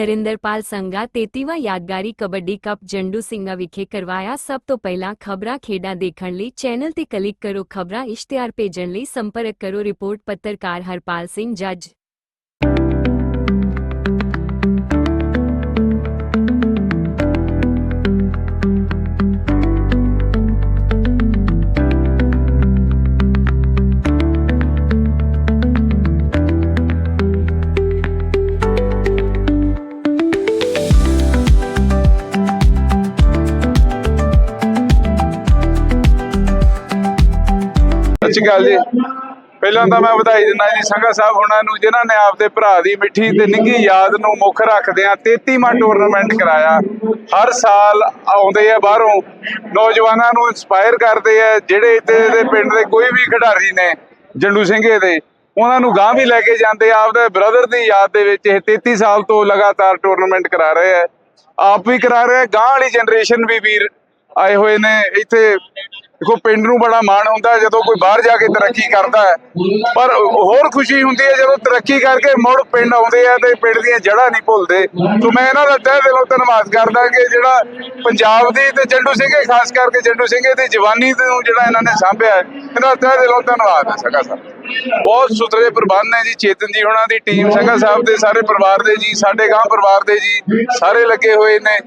ਨਰਿੰਦਰਪਾਲ ਸੰਘਾ 33ਵਾਂ ਯਾਦਗਾਰੀ ਕਬੱਡੀ ਕੱਪ ਜੰਡੂ ਸਿੰਘਾ ਵਿਖੇ ਕਰਵਾਇਆ ਸਭ ਤੋਂ ਪਹਿਲਾਂ ਖਬਰਾਂ ਖੇਡਾਂ ਦੇਖਣ ਲਈ ਚੈਨਲ ਤੇ ਕਲਿੱਕ ਕਰੋ, ਖਬਰਾਂ ਇਸ਼ਤਿਹਾਰ ਭੇਜਣ ਲਈ ਸੰਪਰਕ ਕਰੋ, ਰਿਪੋਰਟ ਪੱਤਰਕਾਰ ਹਰਪਾਲ ਸਿੰਘ ਜੱਜ। ਸਤਿ ਸ਼੍ਰੀ ਅਕਾਲ ਜੀ। ਪਹਿਲਾਂ ਤਾਂ ਮੈਂ ਵਧਾਈ ਦਿੰਦਾ ਜੀ ਸੰਘਾ ਸਾਹਿਬ ਹੁਣਾਂ ਨੂੰ, ਜਿਨ੍ਹਾਂ ਨੇ ਆਪਦੇ ਭਰਾ ਦੀ ਮਿੱਠੀ ਤੇ ਨਿੱਘੀ ਯਾਦ ਨੂੰ ਮੁੱਖ ਰੱਖਦਿਆਂ 33ਵਾਂ ਟੂਰਨਾਮੈਂਟ ਕਰਾਇਆ। ਹਰ ਸਾਲ ਆਉਂਦੇ ਆ ਬਾਹਰੋਂ। ਨੌਜਵਾਨਾਂ ਨੂੰ ਇਨਸਪਾਇਰ ਕਰਦੇ ਆ, ਜਿਹੜੇ ਇੱਥੇ ਦੇ ਪਿੰਡ ਦੇ ਕੋਈ ਵੀ ਖਿਡਾਰੀ ਨੇ, ਜੰਡੂ ਸਿੰਘੇ ਦੇ, ਉਹਨਾਂ ਨੂੰ ਗਾਂ ਵੀ ਲੈ ਕੇ ਜਾਂਦੇ ਆਪਦੇ ਬ੍ਰਦਰ ਦੀ ਯਾਦ ਦੇ ਵਿੱਚ ਇਹ 33 ਸਾਲ ਤੋਂ ਲਗਾਤਾਰ ਟੂਰਨਾਮੈਂਟ ਕਰਾ ਰਹੇ ਆ। ਆਪ ਵੀ ਕਰਾ ਰਹੇ ਆ ਗਾਂ ਵਾਲੀ ਜਨਰੇਸ਼ਨ ਵੀ ਵੀਰ ਆਏ ਹੋਏ ਨੇ ਇੱਥੇ ਦੇਖੋ ਪਿੰਡ ਨੂੰ ਬੜਾ ਮਾਣ ਹੁੰਦਾ ਜਦੋਂ ਕੋਈ ਬਾਹਰ ਜਾ ਕੇ ਤਰੱਕੀ ਕਰਦਾ ਹੈ। ਪਰ ਹੋਰ ਖੁਸ਼ੀ ਹੁੰਦੀ ਹੈ ਜਦੋਂ ਤਰੱਕੀ ਕਰਕੇ ਮੁੜ ਪਿੰਡ ਆਉਂਦੇ ਆ ਤੇ ਪਿੰਡ ਦੀਆਂ ਜੜ੍ਹਾਂ ਨਹੀਂ ਭੁੱਲਦੇ। ਸੋ ਮੈਂ ਇਹਨਾਂ ਦਾ ਤਹਿ ਦਿਲੋਂ ਧੰਨਵਾਦ ਕਰਦਾ ਕਿ ਜਿਹੜਾ ਪੰਜਾਬ ਦੀ ਤੇ ਜੰਡੂ ਸਿੰਘੇ ਖਾਸ ਕਰਕੇ ਜੰਡੂ ਸਿੰਘੇ ਦੀ ਜਵਾਨੀ ਨੂੰ ਜਿਹੜਾ ਇਹਨਾਂ ਨੇ ਸਾਂਭਿਆ ਹੈ, ਇਹਨਾਂ ਦਾ ਤਹਿ ਦਿਲੋਂ ਧੰਨਵਾਦ ਹੈ ਸਗਾ ਸਾਹਿਬ। ਬਹੁਤ ਸੁਥਰੇ ਪ੍ਰਬੰਧ ਨੇ ਜੀ, ਚੇਤਨ ਜੀ ਉਹਨਾਂ ਦੀ ਟੀਮ ਸੰਘਾ ਸਾਹਿਬ ਦੇ ਸਾਰੇ ਪਰਿਵਾਰ ਦੇ ਜੀ, ਸਾਡੇ ਗਾਂ ਪਰਿਵਾਰ ਦੇ ਜੀ, ਸਾਰੇ ਲੱਗੇ ਹੋਏ ਨੇ।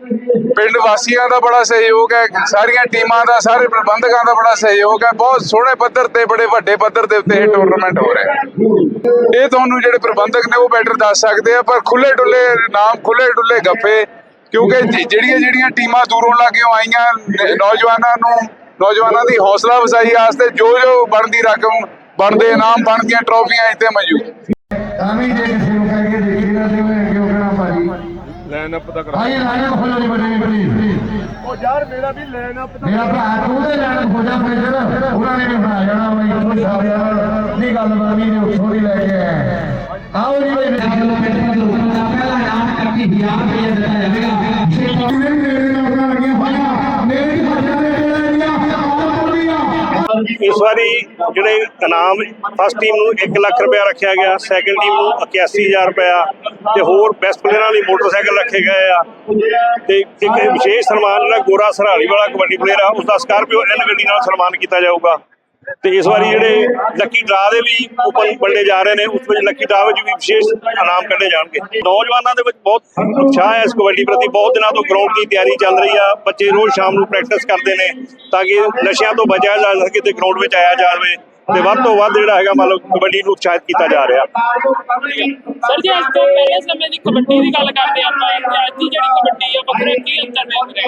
ਪਿੰਡ ਵਾਸੀਆਂ ਦਾ ਬੜਾ ਸਹਿਯੋਗ ਹੈ, ਸਾਰੀਆਂ ਟੀਮਾਂ ਦਾ, ਸਾਰੇ ਪ੍ਰਬੰਧਕਾਂ ਦਾ ਬੜਾ ਸਹਿਯੋਗ ਹੈ। ਬਹੁਤ ਸੋਹਣੇ ਪੱਧਰ ਤੇ, ਬੜੇ ਵੱਡੇ ਪੱਧਰ ਦੇ ਉੱਤੇ ਇਹ ਟੂਰਨਾਮੈਂਟ ਹੋ ਰਿਹਾ ਹੈ। ਇਹ ਤੁਹਾਨੂੰ ਜਿਹੜੇ ਪ੍ਰਬੰਧਕ ਨੇ, ਉਹ ਬੈਟਰ ਦੱਸ ਸਕਦੇ ਆ, ਪਰ ਖੁੱਲੇ ਡੁੱਲੇ ਨਾਮ ਖੁੱਲੇ ਡੁੱਲੇ ਗੱਫੇ, ਕਿਉਂਕਿ ਜਿਹੜੀਆਂ ਜਿਹੜੀਆਂ ਟੀਮਾਂ ਦੂਰੋਂ ਲਾਗਿਓ ਆਈਆਂ ਨੌਜਵਾਨਾਂ ਨੂੰ, ਨੌਜਵਾਨਾਂ ਦੀ ਹੌਸਲਾ ਅਫਜ਼ਾਈ ਵਾਸਤੇ ਜੋ ਜੋ ਬਣਦੀ ਰਕਮ ਬਣਦੇ ਇਨਾਮ ਬਣਦੀਆਂ ਟਰੋਫੀਆਂ ਇੱਥੇ ਮੌਜੂਦ। ਤਾਂ ਵੀ ਜੇ ਕਿਸੇ ਨੂੰ ਕਹਿ ਕੇ ਦੇਖੀ ਨਾ ਤੇ ਉਹਨੇ ਕਿਉਂ ਕਹਿਣਾ ਭਾਜੀ ਲਾਈਨ ਅਪ ਦਾ ਆਈ ਲਾਈਨ ਅਪ ਹੋ ਜਾਣੀ ਬਣੀ ਪਲੀਜ਼ ਉਹ ਯਾਰ ਮੇਰਾ ਵੀ ਲਾਈਨ ਅਪ ਮੇਰਾ ਭਰਾ ਤੂੰ ਤੇ ਲਾਈਨ ਹੋ ਜਾ ਫਿਰ ਉਹਨਾਂ ਨੇ ਵੀ ਬਣਾ ਜਾਣਾ ਬਈ ਤੂੰ ਸਾਰਿਆਂ ਨਹੀਂ ਗੱਲ ਬਾਨੀ ਨੇ ਉੱਥੋਂ ਦੀ ਲੈ ਕੇ ਆਇਆ। ਆਓ ਜੀ ਬਈ ਕਿਲੋਮੀਟਰ ਦਾ ਲੋਕਾਂ ਦਾ ਪਹਿਲਾ ਇਨਾਮ 21000 ਰੁਪਏ ਦਿੱਤਾ ਜਾਵੇਗਾ। ਛੇਤੀ ਦੇ ਨੇੜੇ ਲੱਗਣ ਲੱਗੀਆਂ ਹੋਈਆਂ ਨੇੜੇ ਹਜ਼ਾਰਾਂ ਦੇ ਨੇੜੇ ਦੀਆਂ ਆਲ ਪੁੱਲੀਆਂ ਇਸ ਵਾਰੀ ਜਿਹੜੇ ਇਨਾਮ ਫਸਟ ਟੀਮ ਨੂੰ 1 ਲੱਖ ਰੁਪਇਆ ਰੱਖਿਆ ਗਿਆ ਸੈਕੰਡ ਟੀਮ ਨੂੰ 81000 ਰੁਪਇਆ ਤੇ ਹੋਰ ਬੈਸਟ ਪਲੇਅਰਾਂ ਲਈ ਮੋਟਰਸਾਈਕਲ ਰੱਖੇ ਗਏ ਆ। ਤੇ ਇੱਕ ਵਿਸ਼ੇਸ਼ ਸਨਮਾਨ ਜਿਹੜਾ ਗੋਰਾ ਸਰਾਲੀ ਵਾਲਾ ਕਬੱਡੀ ਪਲੇਅਰ ਆ ਉਸ ਦਾ ਸਕਾਰਪੀਓ ਐਨ ਗੱਡੀ ਨਾਲ ਸਨਮਾਨ ਕੀਤਾ ਜਾਊਗਾ। ਤੇ ਇਸ ਵਾਰੀ ਜਿਹੜੇ ਲੱਕੀ ਡਰਾ ਦੇ ਵੀ ਓਪਨ ਵੰਡੇ ਜਾ ਰਹੇ ਨੇ, ਉਸ ਵਿੱਚ ਲੱਕੀ ਡਰਾ ਵਿੱਚ ਵੀ ਵਿਸ਼ੇਸ਼ ਇਨਾਮ ਕੱਢੇ ਜਾਣਗੇ। ਨੌਜਵਾਨਾਂ ਦੇ ਵਿੱਚ ਬਹੁਤ ਉਤਸ਼ਾਹ ਹੈ ਇਸ ਕਬੱਡੀ ਪ੍ਰਤੀ, ਬਹੁਤ ਦਿਨਾਂ ਤੋਂ ਗਰਾਊਂਡ ਦੀ ਤਿਆਰੀ ਚੱਲ ਰਹੀ ਆ, ਬੱਚੇ ਰੋਜ਼ ਸ਼ਾਮ ਨੂੰ ਪ੍ਰੈਕਟਿਸ ਕਰਦੇ ਨੇ ਤਾਂ ਕਿ ਨਸ਼ਿਆਂ ਤੋਂ ਬਚਿਆ ਜਾ ਸਕੇ ਤੇ ਗਰਾਊਂਡ ਵਿੱਚ ਆਇਆ ਜਾਵੇ। ਤੇ ਵੱਧ ਤੋਂ ਵੱਧ ਜਿਹੜਾ ਹੈਗਾ ਮੰਨ ਲਓ ਕਬੱਡੀ ਨੂੰ ਉਤਸ਼ਾਹਿਤ ਕੀਤਾ ਜਾ ਰਿਹਾ। ਸਰ ਜੀ ਅੱਜ ਤੋਂ ਪਹਿਲੇ ਸਮੇਂ ਦੀ ਕਬੱਡੀ ਦੀ ਗੱਲ ਕਰਦੇ ਆਪਾਂ ਤੇ ਅੱਜ ਦੀ ਜਿਹੜੀ ਕਬੱਡੀ ਆ ਵੱਖਰੇ ਕੀ ਅੰਤਰ ਨੇ ਉਹਦੇ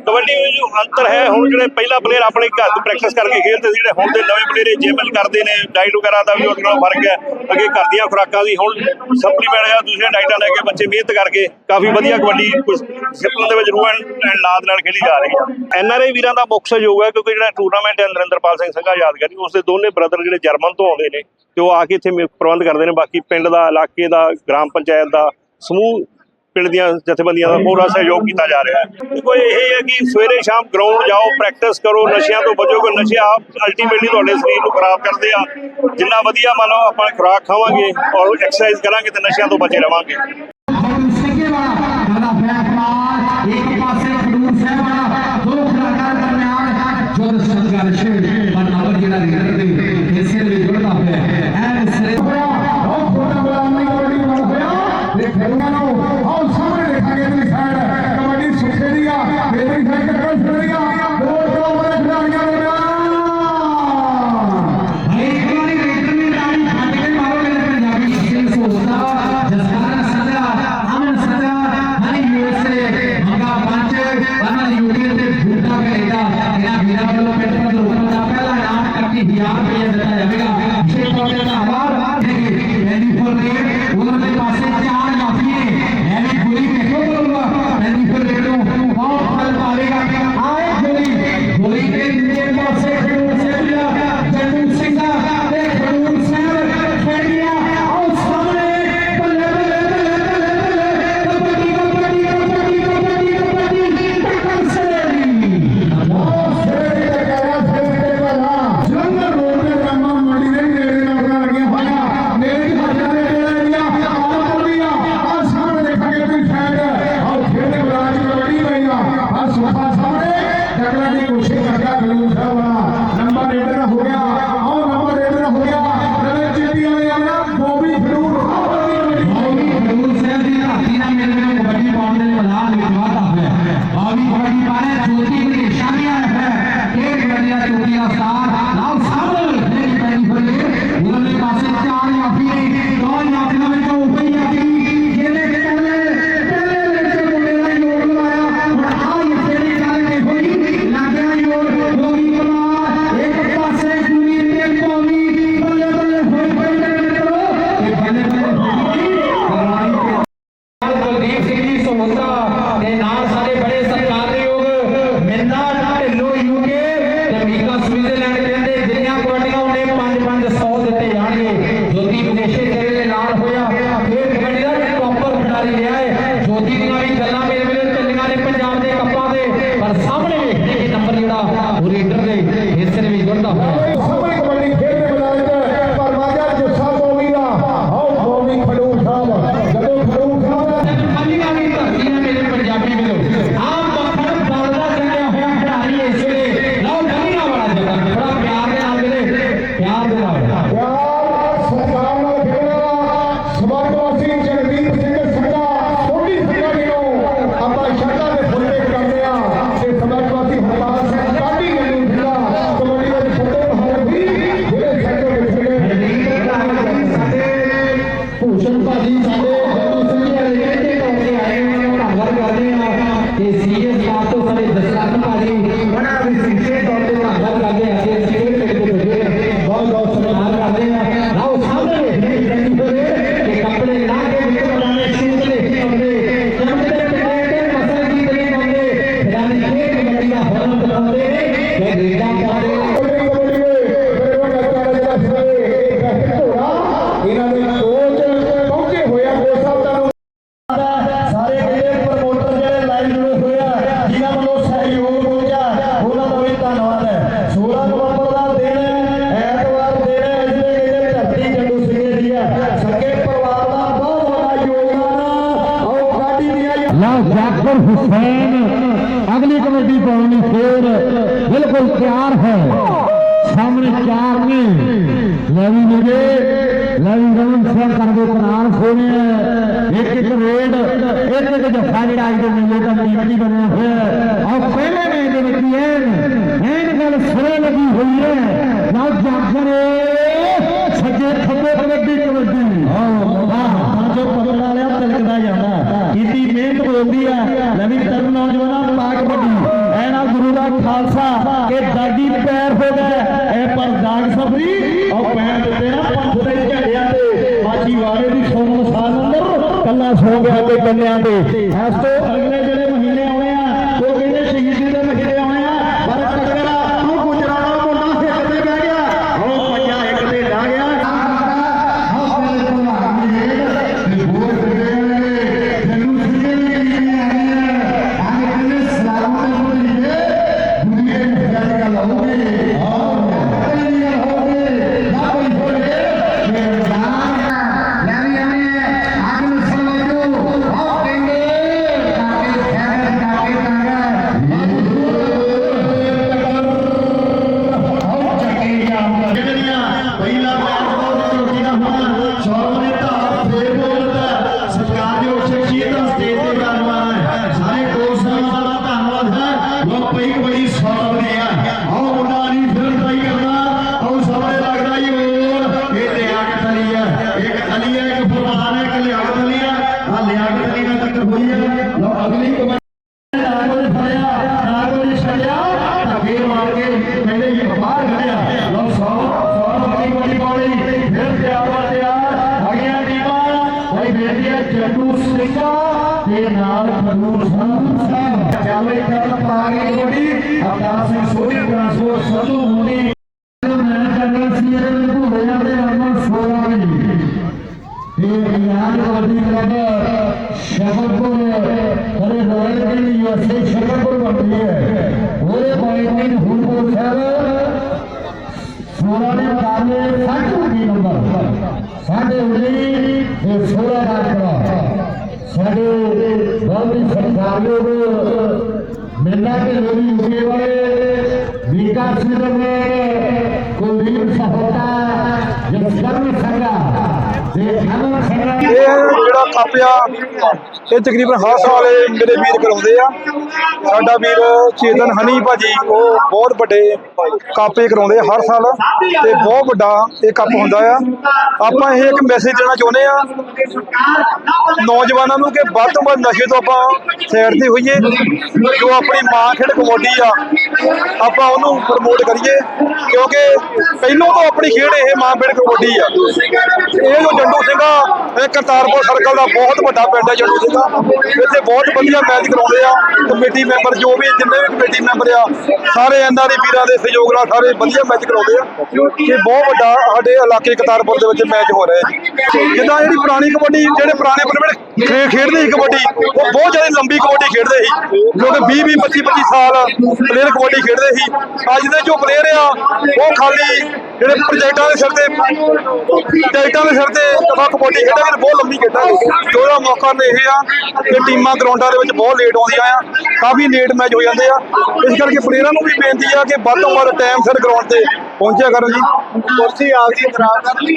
ਕਬੱਡੀ ਵਿੱਚ ਜੋ ਅੰਤਰ ਹੈ ਹੁਣ ਜਿਹੜੇ ਪਹਿਲਾ ਪਲੇਅਰ ਆਪਣੇ ਘਰ ਦੀ ਪ੍ਰੈਕਟਿਸ ਕਰਕੇ ਖੇਡਦੇ ਸੀ ਜਿਹੜੇ ਹੁਣ ਦੇ ਨਵੇਂ ਪਲੇਅਰ ਜਿਮ ਕਰਦੇ ਨੇ ਡਾਈਟ ਵਗੈਰਾ ਦਾ ਵੀ ਉਹਦੇ ਨਾਲ ਫ਼ਰਕ ਹੈ ਅੱਗੇ ਘਰ ਦੀਆਂ ਖੁਰਾਕਾਂ ਦੀ ਹੁਣ ਸਪਲੀਮੈਂਟ ਆ ਦੂਸਰੀਆਂ ਡਾਈਟਾਂ ਲੈ ਕੇ ਬੱਚੇ ਮਿਹਨਤ ਕਰਕੇ ਕਾਫੀ ਵਧੀਆ ਕਬੱਡੀ ਸਿਪਲਾਂ ਦੇ ਵਿੱਚ ਰੂਹ ਐਂਡ ਲਾਦ ਨਾਲ ਖੇਡੀ ਜਾ ਰਹੀ ਹੈ। ਐਨਆਰਆਈ ਵੀਰਾਂ ਦਾ ਮੁੱਖ ਸਹਿਯੋਗ ਹੈ ਕਿਉਂਕਿ ਜਿਹੜਾ ਟੂਰਨਾਮੈਂਟ ਹੈ ਨਰਿੰਦਰਪਾਲ ਸਿੰਘ ਸੰਘਾ ਯਾਦਗਾਰੀ ਉਸ ਦੇ ਦੋਨੇ ਬ੍ਰਦਰ ਜਿਹੜੇ ਜਰਮਨ ਤੋਂ ਆਉਂਦੇ ਨੇ ਤੇ ਉਹ ਆ ਕੇ ਇੱਥੇ ਪ੍ਰਬੰਧ ਕਰਦੇ ਨੇ। ਬਾਕੀ ਪਿੰਡ ਦਾ, ਇਲਾਕੇ ਦਾ, ਗ੍ਰਾਮ ਪੰਚਾਇਤ ਦਾ, ਸਮੂਹ ਪਿੰਡ ਦੀਆਂ ਜਥੇਬੰਦੀਆਂ ਦਾ ਪੂਰਾ ਸਹਿਯੋਗ ਕੀਤਾ ਜਾ ਰਿਹਾ ਹੈ। ਦੇਖੋ, ਇਹ ਹੈ ਕਿ ਸਵੇਰੇ ਸ਼ਾਮ ਗਰਾਊਂਡ ਜਾਓ ਪ੍ਰੈਕਟਿਸ ਕਰੋ, ਨਸ਼ਿਆਂ ਤੋਂ ਬਚੋਗੇ ਨਸ਼ੇ ਆਪ ਅਲਟੀਮੇਟਲੀ ਤੁਹਾਡੇ ਸਰੀਰ ਨੂੰ ਖਰਾਬ ਕਰਦੇ ਆ। ਜਿੰਨਾ ਵਧੀਆ ਮੰਨ ਲਓ ਆਪਾਂ ਖੁਰਾਕ ਖਾਵਾਂਗੇ ਔਰ ਐਕਸਰਸਾਈਜ਼ ਕਰਾਂਗੇ ਤੇ ਨਸ਼ਿਆਂ ਤੋਂ ਬਚੇ ਰਵਾਂਗੇ। ਇੱਕ ਪਾਸੇ ਖਡੂਰ ਸਾਹਿਬ ਵਾਲਾ, ਦੋ ਖਿਡਾਰੀਆਂ ਦਰਮਿਆਨ ਜੁੱਧ ਸੰਘਰਸ਼। ਪਰ ਨੰਬਰ नाम लिखवाता है। भावी बड़ी माने चोटी की निशानियाँ हैं। एक बढ़िया चोटिया सार नाम सामने लेने की पहली बोलिए उन्होंने पास से चार या फिर दो या फिर ਟੌਪਰ ਰਿਹਾ ਹੈ ਜੋਤੀ ਦੀਆਂ ਵੀ ਗੱਲਾਂ ਮੇਰੇ ਵੇਲੇ ਚੱਲੀਆਂ ਨੇ ਪੰਜਾਬ ਦੇ ਕੱਪਾਂ ਦੇ। ਪਰ ਸਾਹਮਣੇ ਵੇਖਦੇ ਕਿ ਨੰਬਰ ਜਿਹੜਾ ਉਹ ਰੀਡਰ ਦੇ ਹਿੱਸੇ ਵਿੱਚ ਜੁੜਦਾ ਹੋਇਆ। جي سادة دوستو سنگر ۽ ڪيت ڪاڻي آيو ٿا توهان جو ٿاڪري ٿا ڪريون اسان کي ਲਓ ਹੁਸੈਨ। ਅਗਲੀ ਕਮੇਟੀ ਪਾਉਣ ਲਈ ਫੇਰ ਬਿਲਕੁਲ ਤਿਆਰ ਹੈ। ਸਾਹਮਣੇ ਚਾਰ ਨੇ। ਲਵੀ ਨਗੇ, ਲਵੀ ਰਮਨ ਸਿੰਘ ਕਰਦੇ ਕਨਾਲ ਸੋਨੇ ਇੱਕ ਇੱਕ ਰੇਡ, ਇੱਕ ਇੱਕ ਜੱਫਾ ਜਿਹੜਾ ਅੱਜ ਦੇ ਮੇਲੇ ਦਾ ਕੀਮਤੀ ਬਣਿਆ ਹੋਇਆ ਹੈ ਔਰ ਪਹਿਲੇ ਮੈਚ ਦੇ ਵਿੱਚ ਹੀ ਐਨ ਐਨ ਗੱਲ ਸੁਣੇ ਲੱਗੀ ਹੋਈ ਹੈ ਲਓ ਜਾਕਰ ਸੱਜੇ ਖੱਬੇ ਕਬੱਡੀ ਕਬੱਡੀ ਹਾਂ ਜੋ ਪਕੜ ਵਾਲਿਆ ਤਿਲਕਦਾ ਜਾਂਦਾ ਕੀਤੀ ਮਿਹਨਤ ਬੋਲਦੀ ਆ ਨਵੀਂ ਤਰਨ ਨੌਜਵਾਨਾਂ ਪਾਕ ਵੱਡੀ ਐ ਨਾਲ ਗੁਰੂ ਦਾ ਖਾਲਸਾ ਕਿ ਦਾਗੀ ਪੈਰ ਹੋ ਗਏ ਐ ਪਰ ਦਾਗ ਸਫਰੀ ਔਰ ਪੈਰ ਦਿੱਤੇ ਨਾ ਪੰਥ ਦੇ ਝੰਡਿਆਂ ਤੇ ਵਾਲੇ ਦੀ ਸੋਨੂ ਸਾਲ ਅੰਦਰ, ਕੱਲਾ ਸੋ ਗਿਆ ਤੇ ਕੰਨਿਆਂ ਦੇ ਇਸ ਤੋਂ ਅਗਲੇ ਪਹਿਲਾ ਮੈਚ ਬਹੁਤ ਚੋਟੀ ਦਾ ਹੋਣਾ ਸੌਰਵ ਨੇ ਧਾਰ ਫੇਰ ਬੋਲਦਾ ਸਤਿਕਾਰਯੋਗ ਸ਼ਖਸੀਅਤ ਦਾ ਸਟੇਜ ਤੇ ਧੰਨਵਾਦ ਹੈ, ਸਾਰੇ ਕੋਚ ਸਾਹਿਬਾਂ ਦਾ ਧੰਨਵਾਦ ਹੈ। ਲੋ ਪਈ ਬੜੀ ਸੌਰਵ ਨੇ ਆ। ਆਓ ਮੁੰਡਾ ਨਹੀਂ ਫਿਰ ਟਰਾਈ ਕਰਦਾ ਆਓ ਸਾਹਮਣੇ ਲੱਗਦਾ ਹੀ ਹੋਰ ਇਹ ਲਿਆਕਤ ਅਲੀ ਹੈ, ਇੱਕ ਅਲੀ ਹੈ, ਇੱਕ ਫਰਮਾਨ ਹੈ, ਇੱਕ ਲਿਆਕਤ ਅਲੀ ਹੈ। ਆ ਲਿਆਕਤ ਅਲੀ ਨਾਲ ਟੱਕਰ ਹੋਈ ਹੈ। ਲੋ ਅਗਲੀ ਕਬੱਡੀ ਨਾਗੋਲ ਫੜਿਆ ਨਾਗੋਲ ਛੱਡਿਆ ਧੱਕੇ ਮਾਰ ਕੇ ਕਹਿੰਦੇ ਇਹ ਬਾਹਰ ਖੜਿਆ ਲਓ 100 100 ਬੱਤੀ ਬੱਤੀ ਪਾਉਣੀ ਫਿਰ ਤਿਆਰ ਵਾ ਤਿਆਰ ਅਗੀਆਂ ਟੀਮਾਂ ਭਾਈ ਬੇਟੀ ਹੈ ਜੱਟੂ ਸਿੰਘਾ ਤੇ ਨਾਲ ਖਨੂਰ ਸਾਹਿਬ ਚਾਲੇ ਕਰਨ ਪਾ ਗਈ ਗੋਡੀ ਅਵਤਾਰ ਸਿੰਘ ਸੋਢੀ ਗਰਾਸੋ ਸੰਧੂ ਮੁੰਡੀ ਮੈਂ ਕਰਨਾ ਸੀ ਇਹਦੇ ਵਿੱਚ ਘੋੜਿਆਂ ਦੇ ਅਮਰ 16 ਵੀ ਇਹ ਯਾਦ ਕਬੱਡੀ ਕਲੱਬ ਸ਼ਬਦਪੁਰ ਹਰੇ ਰੋਇਲ ਕੇ ਲਈ ਯੂਐਸਏ ਸ਼ਬਦਪੁਰ ਬਣ ਹੈ ਉਹਦੇ ਪੁਆਇੰਟ ਹੁਣਪੁਰ ਸਾਹਿਬ ਸੋਲਾਂ ਦੇ ਮੁਕਾਬਲੇ ਸਾਢੇ ਉੱਨੀ ਨੰਬਰ ਸਾਢੇ ਉੱਨੀ ਤੇ 16 ਦਾ ਅੰਕੜਾ ਸਾਡੇ ਬਹੁਤ ਹੀ ਸਤਿਕਾਰਯੋਗ ਮਿਲਣਾ ਕੇ ਲੋਰੀ ਯੂਕੇ ਵਾਲੇ ਵਿਕਾਸ ਸਿੰਘ ਨੇ ਕੁਲਦੀਪ ਸਹੋਤਾ ਜਸਕਰਨ ਸੰਗਾ ਤੇ ਇਹ ਜਿਹੜਾ ਕੱਪ ਇਹ ਤਕਰੀਬਨ ਹਰ ਸਾਲ ਇਹ ਮੇਰੇ ਵੀਰ ਕਰਾਉਂਦੇ ਆ। ਸਾਡਾ ਵੀਰ ਚੇਤਨ ਹਨੀ ਭਾਜੀ, ਉਹ ਬਹੁਤ ਵੱਡੇ ਕਾਪੇ ਕਰਾਉਂਦੇ ਆ ਹਰ ਸਾਲ ਤੇ ਬਹੁਤ ਵੱਡਾ ਇਹ ਕੱਪ ਹੁੰਦਾ ਆ। ਆਪਾਂ ਇਹ ਇੱਕ ਮੈਸੇਜ ਦੇਣਾ ਚਾਹੁੰਦੇ ਆ ਨੌਜਵਾਨਾਂ ਨੂੰ ਕਿ ਵੱਧ ਤੋਂ ਵੱਧ ਨਸ਼ੇ ਤੋਂ ਆਪਾਂ ਸਾਈਡ ਤੇ ਹੋਈਏ, ਜੋ ਆਪਣੀ ਮਾਂ ਖੇਡ ਕਬੱਡੀ ਆ, ਆਪਾਂ ਉਹਨੂੰ ਪ੍ਰਮੋਟ ਕਰੀਏ। ਕਿਉਂਕਿ ਪਹਿਲੋਂ ਤੋਂ ਆਪਣੀ ਖੇਡ ਇਹ ਮਾਂ ਖੇਡ ਕਬੱਡੀ ਆ। ਇਹ ਜੋ ਜੰਡੂ ਸਿੰਘਾ। ਇਹ ਕਰਤਾਰਪੁਰ ਸਰਕਲ ਦਾ ਬਹੁਤ ਵੱਡਾ ਪਿੰਡ ਹੈ ਜੰਡੂ ਸਿੰਘਾ ਇੱਥੇ ਬਹੁਤ ਵਧੀਆ ਮੈਚ ਕਰਾਉਂਦੇ ਆ। ਕਮੇਟੀ ਮੈਂਬਰ ਜੋ ਵੀ ਜਿੰਨੇ ਵੀ ਕਮੇਟੀ ਮੈਂਬਰ ਆ, ਸਾਰੇ ਇਹਨਾਂ ਦੇ ਵੀਰਾਂ ਦੇ ਸਹਿਯੋਗ ਨਾਲ ਸਾਰੇ ਵਧੀਆ ਮੈਚ ਕਰਾਉਂਦੇ ਆ। ਇਹ ਬਹੁਤ ਵੱਡਾ ਸਾਡੇ ਇਲਾਕੇ ਕਰਤਾਰਪੁਰ ਦੇ ਵਿੱਚ ਮੈਚ ਹੋ ਰਿਹਾ ਹੈ ਜਿੱਦਾਂ ਜਿਹੜੀ ਪੁਰਾਣੀ ਕਬੱਡੀ, ਜਿਹੜੇ ਪੁਰਾਣੇ ਪਲੇਅਰ ਖੇ, ਖੇਡਦੇ ਸੀ ਕਬੱਡੀ। ਉਹ ਬਹੁਤ ਜ਼ਿਆਦਾ ਲੰਬੀ ਕਬੱਡੀ ਖੇਡਦੇ ਸੀ। ਜੋ ਕਿ 20 20 25 25 ਸਾਲ ਪਲੇਅਰ ਕਬੱਡੀ ਖੇਡਦੇ ਸੀ। ਅੱਜ ਦੇ ਜੋ ਪਲੇਅਰ ਆ, ਉਹ ਖਾਲੀ ਜਿਹੜੇ ਪ੍ਰੋਜੈਕਟਾਂ ਦੇ ਸਿਰ ਤੇ ਪ੍ਰੋਜੈਕਟਾਂ ਦੇ ਸਿਰ ਤੇ ਕਬਾ ਕਬੱਡੀ ਖੇਡਾਂਗੇ ਤੇ ਬਹੁਤ ਲੰਬੀ ਖੇਡਾਂਗੇ। ਜੋ ਮੌਕਾ ਨੇ ਇਹ ਆ ਕਿ ਟੀਮਾਂ ਗਰਾਊਂਡਾਂ ਦੇ ਵਿੱਚ ਬਹੁਤ ਲੇਟ ਆਉਂਦੀਆਂ ਆ, ਕਾਫੀ ਲੇਟ ਮੈਚ ਹੋ ਜਾਂਦੇ ਆ। ਇਸ ਕਰਕੇ ਪਲੇਅਰਾਂ ਨੂੰ ਵੀ ਬੇਨਤੀ ਆ ਕਿ ਵੱਧ ਤੋਂ ਵੱਧ ਟਾਈਮ ਸਿਰ ਗਰਾਊਂਡ ਤੇ ਪਹੁੰਚਿਆ ਕਰਨ ਜੀ। ਕੁਰਸੀ ਆਪਦੀ ਖਰਾਬ ਕਰ ਲਈ